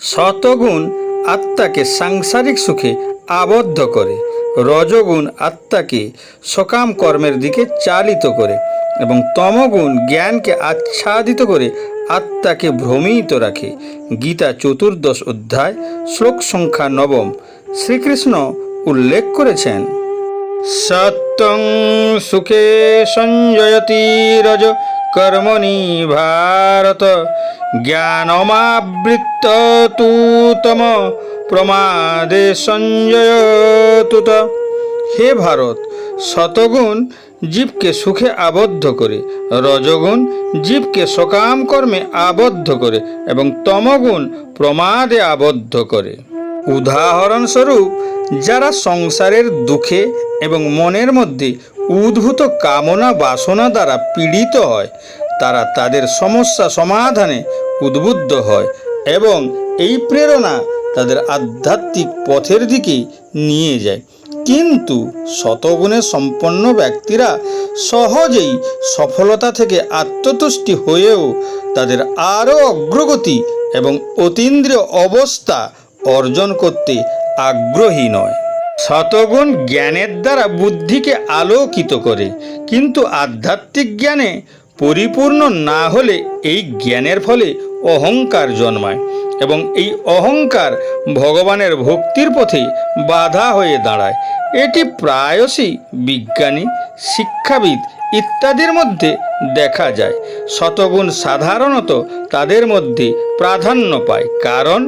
শতগুণ আত্মাকে সাংসারিক সুখে আবদ্ধ করে, রজগুণ আত্মাকে সকাম কর্মের দিকে চালিত করে এবং তমগুণ জ্ঞানকে আচ্ছাদিত করে আত্মাকে ভ্রমিত রাখে। গীতা চতুর্দশ অধ্যায়, শ্লোক সংখ্যা নবম, শ্রীকৃষ্ণ উল্লেখ করেছেন, সত্যং সুখে সঞ্জয়তি রজ কর্মণি ভারত জ্ঞানমাবৃত্ত তু প্রমাদে সঞ্জয় তুত। হে ভারত, শতগুণ জীবকে সুখে আবদ্ধ করে, রজগুণ জীবকে সকাম কর্মে আবদ্ধ করে এবং তমগুণ প্রমাদে আবদ্ধ করে। উদাহরণস্বরূপ, যারা সংসারের দুঃখে এবং মনের মধ্যে উদ্ভূত কামনা বাসনা দ্বারা পীড়িত হয় তারা তাদের সমস্যা সমাধানে উদ্বুদ্ধ হয় এবং এই প্রেরণা তাদের আধ্যাত্মিক পথের দিকে নিয়ে যায়। কিন্তু শতগুণে সম্পন্ন ব্যক্তিরা সহজেই সফলতা থেকে আত্মতুষ্টি হয়েও তাদের আরও অগ্রগতি এবং অতীন্দ্রিয় অবস্থা অর্জন করতে আগ্রহী নয়। শতগুণ জ্ঞানের দ্বারা বুদ্ধিকে আলোকিত করে, কিন্তু আধ্যাত্মিক জ্ঞানে পরিপূর্ণ না হলে এই জ্ঞানের ফলে অহংকার জন্মায় এবং এই অহংকার ভগবানের ভক্তির পথে বাধা হয়ে দাঁড়ায়। এটি প্রায়শই বিজ্ঞানী, শিক্ষাবিদ ইত্যাদির মধ্যে দেখা যায়। শতগুণ সাধারণত তাদের মধ্যে প্রাধান্য পায় কারণ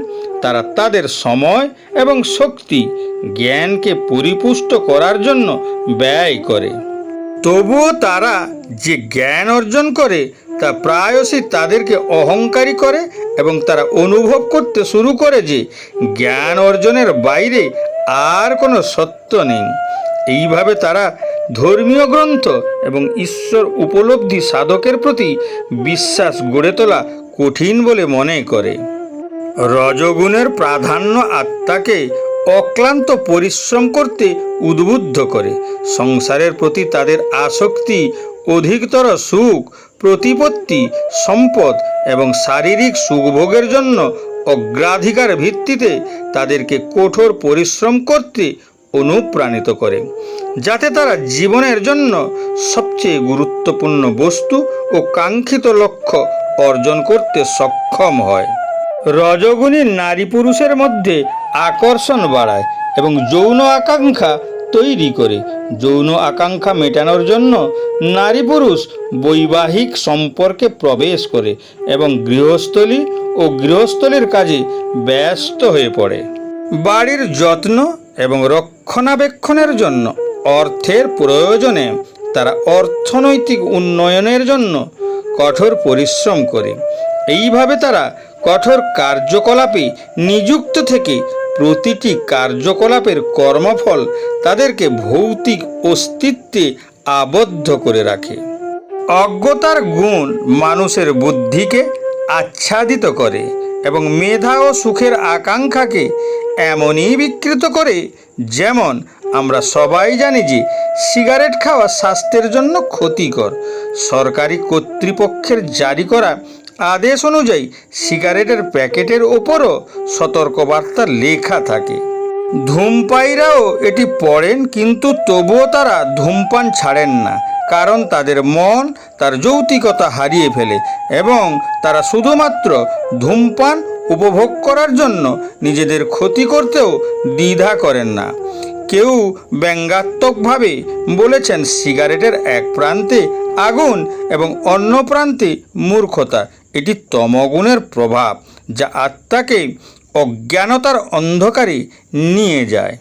তারা তাদের সময় এবং শক্তি জ্ঞানকে পরিপুষ্ট করার জন্য ব্যয় করে। তবুও তারা যে জ্ঞান অর্জন করে, তা প্রায়শই তাদেরকে অহংকারী করে এবং তারা অনুভব করতে শুরু করে যে জ্ঞান অর্জনের বাইরে আর কোনো সত্য নেই। এইভাবে তারা ধর্মীয় গ্রন্থ এবং ঈশ্বর উপলব্ধি সাধকের প্রতি বিশ্বাস গড়ে তোলা কঠিন বলে মনে করে। রজগুণের প্রাধান্য আত্মাকে অক্লান্ত পরিশ্রম করতে উদ্বুদ্ধ করে। সংসারের প্রতি তাদের আসক্তি, অধিকতর সুখ, প্রতিপত্তি, সম্পদ এবং শারীরিক সুখভোগের জন্য অগ্রাধিকার ভিত্তিতে তাদেরকে কঠোর পরিশ্রম করতে অনুপ্রাণিত করে, যাতে তারা জীবনের জন্য সবচেয়ে গুরুত্বপূর্ণ বস্তু ও কাঙ্ক্ষিত লক্ষ্য অর্জন করতে সক্ষম হয়। রজগুণী নারী পুরুষের মধ্যে আকর্ষণ বাড়ায় এবং যৌন আকাঙ্ক্ষা তৈরি করে। যৌন আকাঙ্ক্ষা মেটানোর জন্য নারী পুরুষ বৈবাহিক সম্পর্কে প্রবেশ করে এবং গৃহস্থলী ও গৃহস্থলীর কাজে ব্যস্ত হয়ে পড়ে। বাড়ির যত্ন এবং রক্ষণাবেক্ষণের জন্য অর্থের প্রয়োজনে তারা অর্থনৈতিক উন্নয়নের জন্য কঠোর পরিশ্রম করে। এইভাবে তারা কঠোর কার্যকলাপে নিযুক্ত থেকে প্রতিটি কার্যকলাপের কর্মফল তাদেরকে ভৌতিক অস্তিত্বে আবদ্ধ করে রাখে। অজ্ঞতার গুণ মানুষের বুদ্ধিকে আচ্ছাদিত করে এবং মেধা ও সুখের আকাঙ্ক্ষাকে এমনই বিকৃত করে যেমন আমরা সবাই জানি যে সিগারেট খাওয়া স্বাস্থ্যের জন্য ক্ষতিকর। সরকারি কর্তৃপক্ষের জারি করা আদেশ অনুযায়ী সিগারেটের প্যাকেটের ওপরও সতর্কবার্তা লেখা থাকে। ধূমপায়ীরাও এটি পড়েন, কিন্তু তবুও তারা ধূমপান ছাড়েন না, কারণ তাদের মন তার যৌতিকতা হারিয়ে ফেলে এবং তারা শুধুমাত্র ধূমপান উপভোগ করার জন্য নিজেদের ক্ষতি করতেও দ্বিধা করেন না। কেউ ব্যঙ্গাত্মকভাবে বলেছেন, সিগারেটের এক প্রান্তে আগুন এবং অন্য প্রান্তে মূর্খতা এটি তমগুণের প্রভাব যা আত্মাকে অজ্ঞানতার অন্ধকারে নিয়ে যায়।